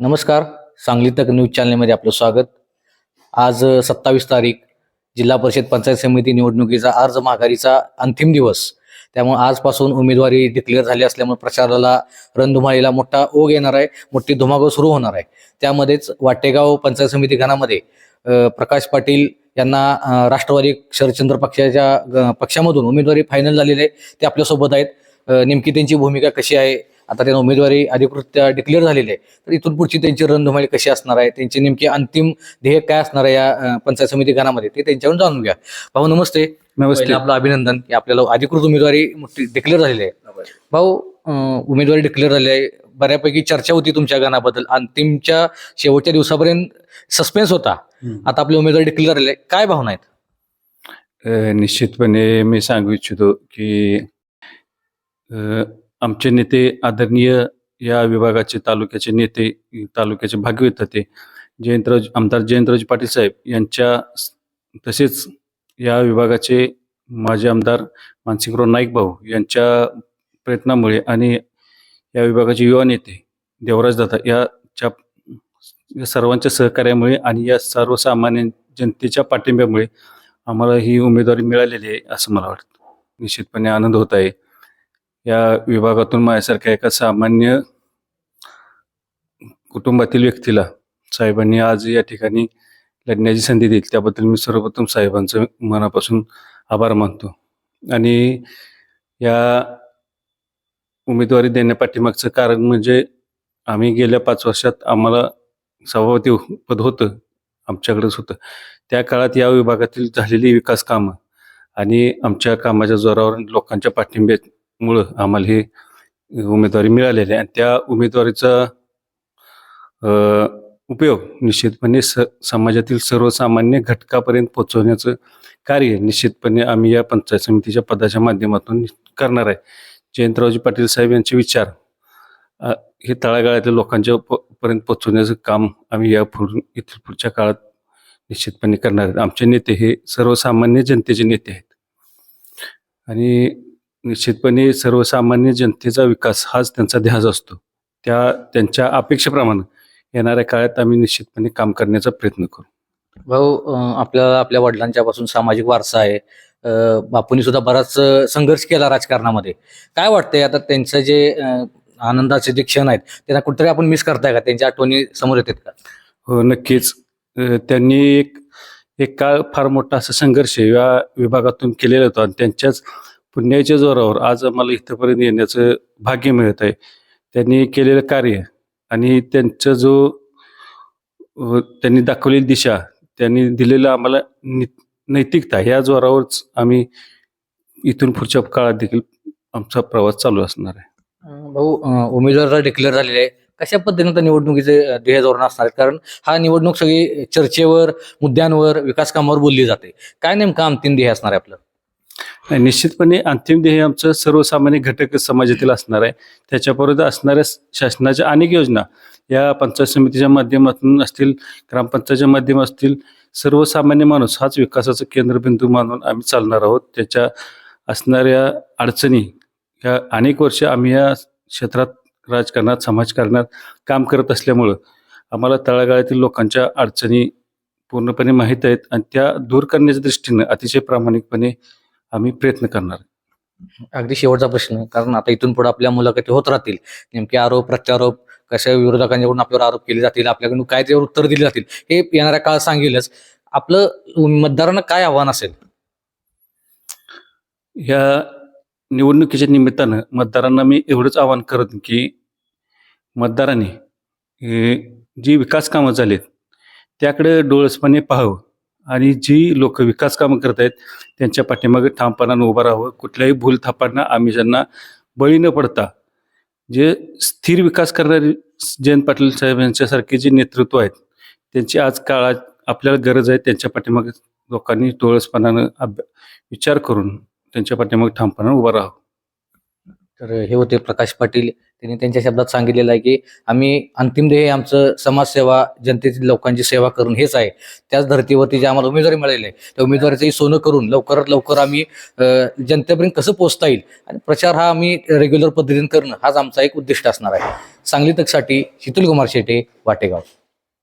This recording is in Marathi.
नमस्कार. सांगली तक न्यूज चॅनलमध्ये आपलं स्वागत. आज सत्तावीस तारीख जिल्हा परिषद पंचायत समिती निवडणुकीचा अर्ज माघारीचा अंतिम दिवस. त्यामुळे आजपासून उमेदवारी डिक्लेअर झाली असल्यामुळे प्रचाराला रणधुमाळीला मोठा ओघ येणार आहे मोठी धुमाकूळ सुरू होणार आहे. त्यामध्येच वाटेगाव पंचायत समिती घनामध्ये प्रकाश पाटील यांना राष्ट्रवादी शरदचंद्र पक्षाच्या पक्षामधून उमेदवारी फायनल झालेली आहे. ते आपल्यासोबत आहेत. नेमकी त्यांची भूमिका कशी आहे? आता त्यांना उमेदवारी अधिकृत डिक्लेअर झालेली आहे. तर इथून पुढची त्यांची रणधुमाळी कशी असणार आहे? त्यांची नेमकी अंतिम ध्येय काय असणार आहे या पंचायत समिती गणामध्ये ते त्यांच्याकडून जाणून घ्या. भाऊ नमस्ते. नमस्ते. आपलं अभिनंदन. की आपल्याला अधिकृत उमेदवारी डिक्लेअर झालेली आहे. भाऊ उमेदवारी डिक्लेअर झाली आहे. बऱ्यापैकी चर्चा होती तुमच्या गाण्याबद्दल अंतिमच्या शेवटच्या दिवसापर्यंत सस्पेन्स होता. आता आपली उमेदवारी डिक्लेअर झाली आहे. काय भावना आहेत? निश्चितपणे मी सांगू इच्छितो की आमचे नेते आदरणीय या विभागाचे तालुक्याचे नेते तालुक्याचे भागवत होते. जयंतराज आमदार जयंतराज पाटील साहेब यांच्या तसेच या विभागाचे माजी आमदार मानसिंगराव नाईक भाऊ यांच्या प्रयत्नामुळे आणि या विभागाचे युवा नेते देवराज दादा याच्या या सर्वांच्या सहकार्यामुळे आणि या सर्वसामान्य जनतेच्या पाठिंब्यामुळे आम्हाला ही उमेदवारी मिळालेली आहे असं मला वाटतं. निश्चितपणे आनंद होत आहे. या विभागातून माझ्यासारख्या एका सामान्य कुटुंबातील व्यक्तीला साहेबांनी आज या ठिकाणी लढण्याची संधी दिली. त्याबद्दल मी सर्वप्रथम साहेबांचं मनापासून आभार मानतो. आणि या उमेदवारी देण्यापाठीमागचं कारण म्हणजे आम्ही गेल्या पाच वर्षात आम्हाला सभापती पद होतं आमच्याकडेच होतं. त्या काळात या विभागातील झालेली विकास कामं आणि आमच्या कामाच्या जोरावर लोकांच्या मुळं आम्हाला ही उमेदवारी मिळालेली आहे. आणि त्या उमेदवारीचा उपयोग निश्चितपणे स समाजातील सर्वसामान्य घटकापर्यंत पोहोचवण्याचं कार्य निश्चितपणे आम्ही या पंचायत समितीच्या पदाच्या माध्यमातून करणार आहे. जयंतरावजी पाटील साहेब यांचे विचार हे तळागाळातील लोकांच्या पर्यंत पोहोचवण्याचं काम आम्ही या पुढ इथून पुढच्या काळात निश्चितपणे करणार आहेत आमचे नेते हे सर्वसामान्य जनतेचे नेते आहेत. आणि निश्चितपणे सर्वसामान्य जनतेचा विकास हाच त्यांचा ध्यास असतो. त्या त्यांच्या अपेक्षेप्रमाणे येणाऱ्या काळात आम्ही निश्चितपणे काम करण्याचा प्रयत्न करू. भाऊ आपल्याला आपल्या वडिलांच्या पासून सामाजिक वारसा आहे. बापूंनी सुद्धा बराच संघर्ष केला राजकारणामध्ये. काय वाटतंय आता त्यांचं जे आनंदाचे जे क्षण आहेत त्यांना कुठेतरी आपण मिस करताय का? त्यांच्या आठवणी समोर येतात का? हो नक्कीच. त्यांनी एक एक काळ फार मोठा असा संघर्ष या विभागातून केलेला होता आणि त्यांच्याच पुण्याच्या जोरावर आज आम्हाला इथंपर्यंत येण्याचं भाग्य मिळत आहे. त्यांनी केलेलं कार्य आणि त्यांचा जो त्यांनी दाखवलेली दिशा त्यांनी दिलेलं आम्हाला नि नैतिकता या जोरावरच आम्ही इथून पुढच्या काळात देखील आमचा प्रवास चालू असणार आहे. भाऊ उमेदवार डिक्लेअर झालेले आहे कशा पद्धतीने त्या निवडणुकीचे ध्येय धोरण असणार कारण हा निवडणूक सगळी चर्चेवर मुद्द्यांवर विकास कामावर बोलली जाते. काय नेमकं अंतिम ध्येय असणार आहे आपलं? निश्चितपणे अंतिम ध्येय आमचं सर्वसामान्य घटक समाजातील असणार आहे. त्याच्याबरोबर असणाऱ्या शासनाच्या अनेक योजना या पंचायत समितीच्या माध्यमातून असतील ग्रामपंचायतच्या माध्यम असतील सर्वसामान्य माणूस हाच विकासाचं केंद्रबिंदू मानून आम्ही चालणार आहोत. त्याच्या असणाऱ्या अडचणी या अनेक वर्ष आम्ही या क्षेत्रात राजकारणात समाजकारणात काम करत असल्यामुळं आम्हाला तळागाळातील लोकांच्या अडचणी पूर्णपणे माहीत आहेत आणि त्या दूर करण्याच्या दृष्टीनं अतिशय प्रामाणिकपणे आम्ही प्रयत्न करणार. अगदी शेवटचा प्रश्न कारण आता इथून पुढे आपल्या मुलाखती होत राहतील. नेमके आरोप प्रत्यारोप कशा विरोधकांकडून आपल्यावर आरोप केले जातील आपल्याकडून काय त्यावर उत्तर दिली जातील हे येणाऱ्या काळ सांगेलच. आपलं मतदारांना काय आव्हान असेल? ह्या निवडणुकीच्या निमित्तानं मतदारांना मी एवढंच आवाहन करत की मतदारांनी जी विकास कामं झालीत त्याकडे डोळसपणे पाहावं. आणि जी लोक विकास कामं करत आहेत त्यांच्या पाठीमागे ठामपणानं उभं राहावं. कुठल्याही भूल थापांना आम्ही ज्यांना बळी न पडता जे स्थिर विकास करणारे जयंत पाटील साहेब यांच्यासारखे जे नेतृत्व आहेत त्यांची आज काळात आपल्याला गरज आहे त्यांच्या पाठीमागे लोकांनी डोळसपणानं अभ्या विचार करून त्यांच्या पाठीमागे ठामपणानं उभं राहावं. तर हे होते प्रकाश पाटील. त्यांनी त्यांच्या शब्दात सांगितलेलं आहे की आम्ही अंतिम ध्येय आमचं समाजसेवा जनतेतील लोकांची सेवा करून हेच आहे. त्याच धर्तीवरती जे आम्हाला उमेदवारी मिळालेली आहे त्या उमेदवारीचंही सोनं करून लवकरात लवकर आम्ही जनतेपर्यंत कसं पोहोचता येईल? आणि प्रचार हा आम्ही रेग्युलर पद्धतीने करणं हाच आमचा एक उद्दिष्ट असणार आहे. सांगली तकसाठी शीतल कुमार शेटे वाटेगाव.